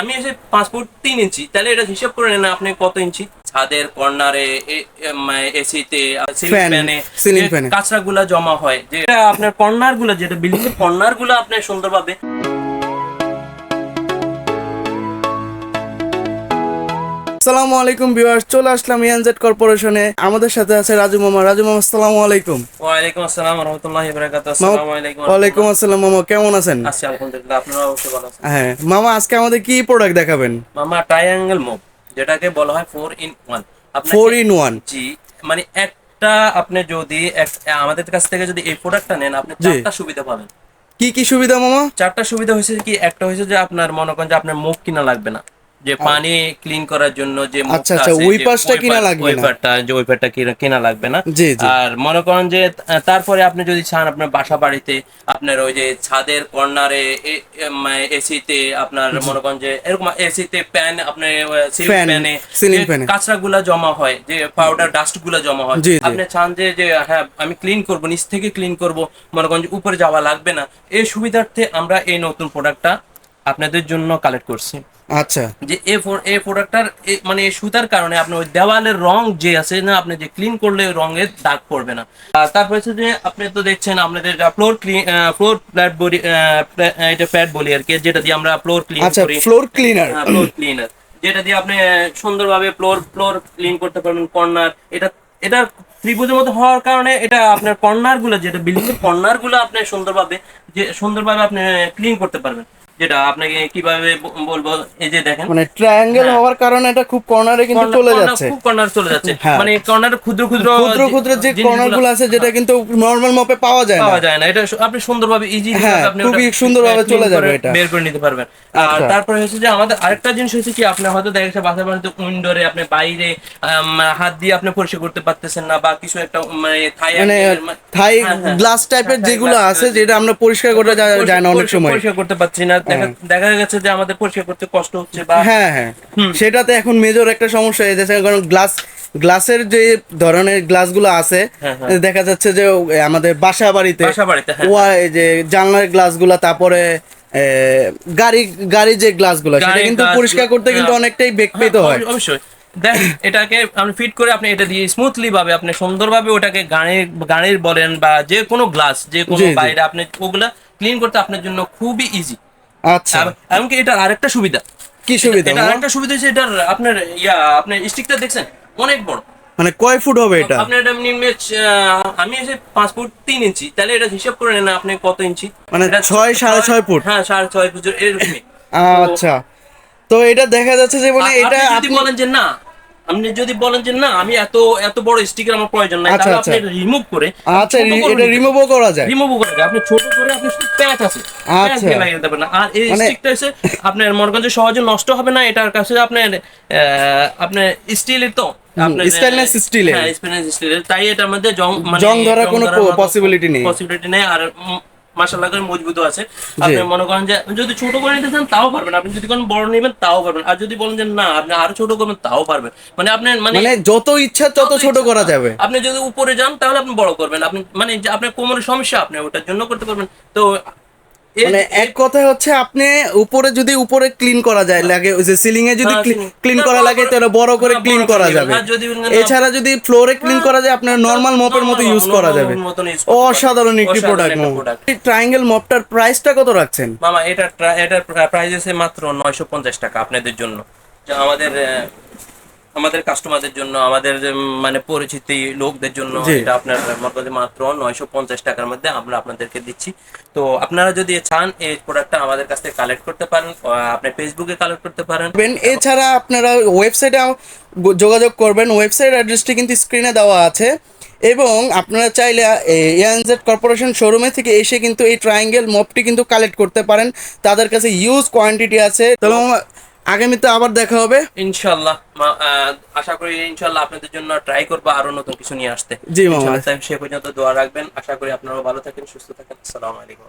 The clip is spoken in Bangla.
আমি এসে পাঁচ ফুট তিন ইঞ্চি তাহলে এটা হিসাব করে নেন আপনি কত ইঞ্চি। ছাদের কর্নারে এসিতে সিলিং ফ্যানে কাঁচরা গুলা জমা হয় যেটা আপনার কর্নারগুলা যেটা বিল্ডিং এর কর্নারগুলো আপনি সুন্দরভাবে আসসালামু আলাইকুম ভিউয়ার্স চলে আসলাম ইয়ানজেড কর্পোরেশনে আমাদের সাথে আছে রাজু মামা। রাজু মামা আসসালামু আলাইকুম। ওয়ালাইকুম আসসালাম রহমতুল্লাহি বারাকাতুহু আসসালামু আলাইকুম ওয়ালাইকুম আসসালাম মামা কেমন আছেন? আছি আলহামদুলিল্লাহ আপনারা অবশ্যই ভালো আছেন। হ্যাঁ মামা আজকে আমাদের কি প্রোডাক্ট দেখাবেন? মামা ট্রায়াঙ্গেল মুভ যেটাকে বলা হয় four in one four in one জি মানে একটা আপনি যদি আমাদের কাছ থেকে যদি এই প্রোডাক্টটা নেন আপনি চারটা সুবিধা পাবেন। কি কি সুবিধা মামা? চারটা সুবিধা হয়েছে কি একটা হয়েছে যে আপনার মনে করেন যে আপনার মুখ কিনা লাগবে না। যে পানি ক্লিন করার জন্য যে আচ্ছা, আচ্ছা, আছে, ওই পাশটা কিনা লাগবে যে কিনা কিনা লাগবে না। আর মনে করেন যে তারপরে আপনি যদি চান আপনার বাসা বাড়িতে আপনার ওই যে ছাদের কর্নারে এসিতে আপনার মনে করেন যে এরকম এসিতে প্যান আপনার সিলিং প্যানে জমা হয় যে পাউডার ডাস্টগুলা জমা হয়। আপনি চান যে যে হ্যাঁ আমি ক্লিন করব নিচ থেকে ক্লিন করব মনে করেন যে উপরে যাওয়া লাগবে না। এই সুবিধার্থে আমরা এই নতুন প্রোডাক্টটা আপনাদের জন্য কালেক্ট করছি। আচ্ছা। যে ফো- এই প্রোডাক্টটার মানে সুতার কারণে আপনার ওই দেওয়ালের রং যে আছে না আপনি যে ক্লিন করলে রঙের দাগ পড়বে না। তারপর হচ্ছে যে আপনি তো দেখছেন আপনাদের floor clean floor flat body এটা প্যাড বলি আর কি যেটা দিয়ে আমরা ফ্লোর ক্লিন আচ্ছা করি। ফ্লোর ক্লিনার ফ্লোর ক্লিনার যেটা দিয়ে আপনি সুন্দরভাবে ফ্লোর ফ্লোর ক্লিন করতে পারবেন কর্নার এটা এটা ত্রিভুজের মতো হওয়ার কারণে এটা আপনার কর্নারগুলো যেটা বিল্ডিং এর কর্নারগুলো আপনি সুন্দরভাবে যে সুন্দরভাবে আপনি ক্লিন করতে পারবেন। যেটা আপনাকে কীভাবে বলব এই যে দেখেন মানে ট্রায়াঙ্গেল হ্যাঁ। হওয়ার কারণে এটা খুব কর্নারে কিন্তু চলে যাচ্ছে খুব কর্নার চলে যাচ্ছে হ্যাঁ। মানে কর্নার ক্ষুদ্র ক্ষুদ্র ক্ষুদ্র ক্ষুদ্র যে জিনিসগুলো কর্নারগুলো আছে যেটা কিন্তু নর্মাল মপে পাওয়া যায় না পাওয়া যায় না এটা আপনি সুন্দরভাবে ইজি হ্যাঁ, খুবই সুন্দরভাবে চলে যাবে এটা। বের করে নিতে পারবেন আর আচ্ছা। তারপরে হচ্ছে যে আমাদের আরেকটা জিনিস হচ্ছে কি আপনি হয়তো দেখা যাচ্ছে বাসার বাড়িতে উইন্ডোরে আপনি বাইরে হাত দিয়ে আপনি পরিষ্কার করতে পারতেছেন না বা কিছু একটা মানে থাই মানে থাই হ্যাঁ, হ্যাঁ। গ্লাস টাইপের হ্যাঁ, যেগুলো আছে যেটা আমরা পরিষ্কার করতে যায় না অনেক সময় পরিষ্কার করতে পারছি না দেখা দেখা গেছে যে আমাদের পরিষ্কার করতে কষ্ট হচ্ছে বা হ্যাঁ হ্যাঁ সেটাতে এখন মেজর একটা সমস্যা হয়ে যাচ্ছে কারণ গ্লাস গ্লাসের যে ধরনের গ্লাসগুলো আছে হ্যাঁ, হ্যাঁ। দেখা যাচ্ছে যে আমাদের বাসা বাড়িতে হ্যাঁ। যে জানলার গ্লাসগুলো তারপরে গাড়ি গাড়ি যে গ্লাসগুলো সেটা কিন্তু পরিষ্কার করতে কিন্তু হ্যাঁ। অনেকটাই বেগ পেতে হ্যাঁ, হয় অবশ্যই দেখ এটাকে আপনি ফিট করে আপনি এটা দিয়ে স্মুথলি ভাবে আপনি সুন্দরভাবে ওটাকে গাড়ির গাড়ির বলেন বা যে কোনো গ্লাস যে কোনো। বাইরে আপনি ওগুলা ক্লিন করতে আপনার জন্য খুবই ইজি আচ্ছা। এমনকি এটার আরেকটা সুবিধা। কি সুবিধা এটা? আরেকটা সুবিধা হচ্ছে এটার আপনার ইয়া আপনি স্টিকটা দেখছেন? অনেক বড়। মানে কয় ফুট হবে এটা? আপনার এটা নিম্নে আমি এসে পাঁচ ফুট তিন ইঞ্চি। তাহলে এটা হিসাব করে নেন আপনি কত ইঞ্চি। মানে এটা ছয়, সাড়ে ছয় ফুট? হ্যাঁ সাড়ে ছয় ফুট এরকমই। আচ্ছা। তো এটা দেখা যাচ্ছে যে মানে এটা আপনি যদি আপনি বলেন যে না আপনি যদি বলেন যে না আমি এত এত বড় স্টিকার আমার প্রয়োজন নাই আচ্ছা, তাহলে আপনি আচ্ছা। রিমুভ করে আচ্ছা এটা রিমুভও করা যায় রিমুভ করে দেয়। আপনি ছোট করে আপনি শুধু প্যাচ আছে আচ্ছা। লাগিয়ে পারেন আর এই স্টিকটা হচ্ছে আপনার মনে করেন যে সহজে নষ্ট হবে না এটার কাছে আপনার আপনার স্টিলের তো আপনার হ্যাঁ স্টেনলেস স্টিলের তাই এটার মধ্যে জং মানে জং ধরার কোনো possibility নেই। পসিবিলিটি নেই আর মাশাআল্লাহ করে মজবুত আছে। আপনি মনে করেন যে যদি ছোট করে নিতে চান তাও পারবেন। আপনি যদি কোন বড় নেবেন তাও পারবেন। আর যদি বলেন যে না আপনি আরও ছোট করবেন তাও পারবেন। মানে আপনি মানে মানে যত ইচ্ছা তত ছোট করা যাবে। আপনি যদি উপরে যান তাহলে আপনি বড় করবেন। আপনি মানে আপনার কোমরের সমস্যা আপনি ওটার জন্য করতে পারবেন। তো মানে এক কথা হচ্ছে আপনি উপরে যদি উপরে ক্লিন করা যায় লাগে ওই যে সিলিং এ যদি হ্যাঁ, ক্লিন করা লাগে তাহলে বড় করে হ্যাঁ, ক্লিন করা যাবে। এছাড়া যদি ফ্লোরে ক্লিন করা যায় আপনার নর্মাল মপের মতো ইউজ করা যাবে। অসাধারণ একটি প্রোডাক্ট ট্রায়াঙ্গেল মপটার প্রাইসটা কত রাখছেন? মামা এটা এটার প্রাইস আছে মাত্র নয়শো পঞ্চাশ টাকা আপনাদের জন্য। আমাদের আমাদের কাস্টমারদের জন্য আমাদের মানে পরিচিতি লোকদের জন্য। এটা আপনার মনে মাত্র নয়শো পঞ্চাশ টাকার মধ্যে আমরা আপনাদেরকে দিচ্ছি। তো আপনারা যদি চান এই প্রোডাক্টটা আমাদের কাছ থেকে কালেক্ট করতে পারেন আপনি ফেসবুকে কালেক্ট করতে পারেন। এছাড়া আপনারা ওয়েবসাইটে যোগাযোগ করবেন। ওয়েবসাইট অ্যাড্রেসটি কিন্তু স্ক্রিনে দেওয়া আছে। এবং আপনারা চাইলে এএনজেড কর্পোরেশন শোরুমে থেকে এসে কিন্তু এই ট্রায়াঙ্গেল মপটি কিন্তু কালেক্ট করতে পারেন। তাদের কাছে ইউজ কোয়ান্টিটি আছে। মামা, আগামীতে আবার দেখা হবে। ইনশাল্লাহ আশা করি ইনশাল্লাহ আপনাদের জন্য ট্রাই করব আরও নতুন কিছু নিয়ে আসতে। জি মামা। সে পর্যন্ত দোয়া রাখবেন। আশা করি আপনারা ভালো থাকেন সুস্থ থাকেন। আসসালামু আলাইকুম।